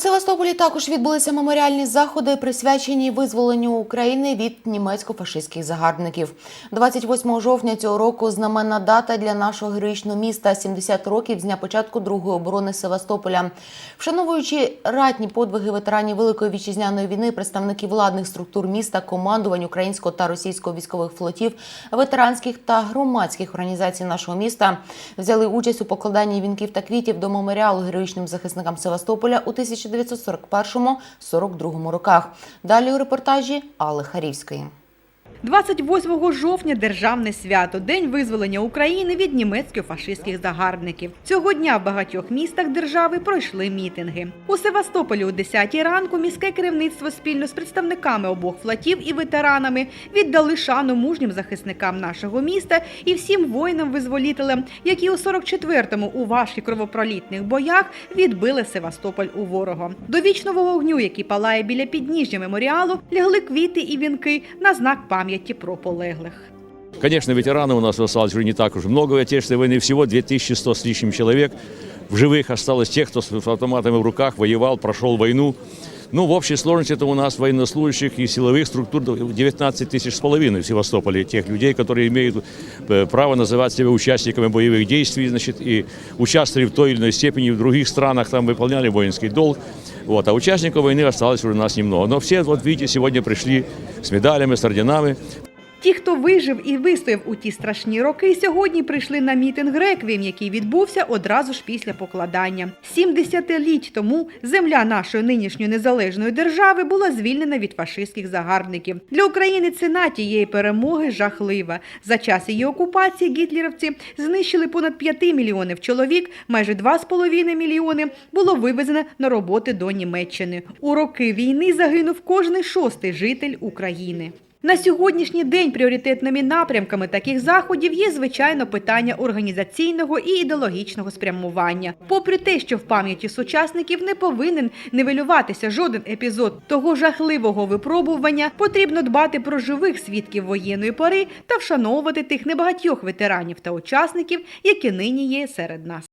Севастополі також відбулися меморіальні заходи, присвячені визволенню України від німецько-фашистських загарбників. 28 жовтня цього року знаменна дата для нашого героїчного міста 70 років з дня початку другої оборони Севастополя. Вшановуючи ратні подвиги ветеранів Великої вітчизняної війни, представники владних структур міста, командувань українського та російського військових флотів, ветеранських та громадських організацій нашого міста взяли участь у покладанні вінків та квітів до меморіалу героїчним захисникам Севастополя у 1941-42 роках. Далі у репортажі Алли Харівської. 28 жовтня державне свято День визволення України від німецько-фашистських загарбників. Цього дня в багатьох містах держави пройшли мітинги. У Севастополі о 10 ранку міське керівництво спільно з представниками обох флотів і ветеранами віддали шану мужнім захисникам нашого міста і всім воїнам-визволітелям, які у 44-му у важких кровопролітних боях відбили Севастополь у ворога. До вічного вогню, який палає біля підніжжя меморіалу, лягли квіти і вінки на знак пам'яті про полеглих. Конечно, ветеранов у нас осталось уже не так уж много Отечественной войны. Всего 2100 с лишним человек. В живых осталось тех, кто с автоматами в руках воевал, прошел войну. Ну, в общей сложности это у нас военнослужащих и силовых структур 19 тысяч с половиной в Севастополе. Тех людей, которые имеют э, право называть себя участниками боевых действий, значит, и участвовали в той или иной степени в других странах, там выполняли воинский долг. Вот, а участников войны осталось уже у нас немного. Но все, вот видите, сегодня пришли с медалями, с орденами. Ті, хто вижив і вистояв у ті страшні роки, сьогодні прийшли на мітинг реквієм, який відбувся одразу ж після покладання. 70 літь тому земля нашої нинішньої незалежної держави була звільнена від фашистських загарбників. Для України ціна тієї перемоги жахлива. За час її окупації гітлерівці знищили понад 5 мільйонів чоловік, майже 2,5 мільйони було вивезено на роботи до Німеччини. У роки війни загинув кожний шостий житель України. На сьогоднішній день пріоритетними напрямками таких заходів є звичайно питання організаційного і ідеологічного спрямування. Попри те, що в пам'яті сучасників не повинен нивелюватися жоден епізод того жахливого випробування, потрібно дбати про живих свідків воєнної пори та вшановувати тих небагатьох ветеранів та учасників, які нині є серед нас.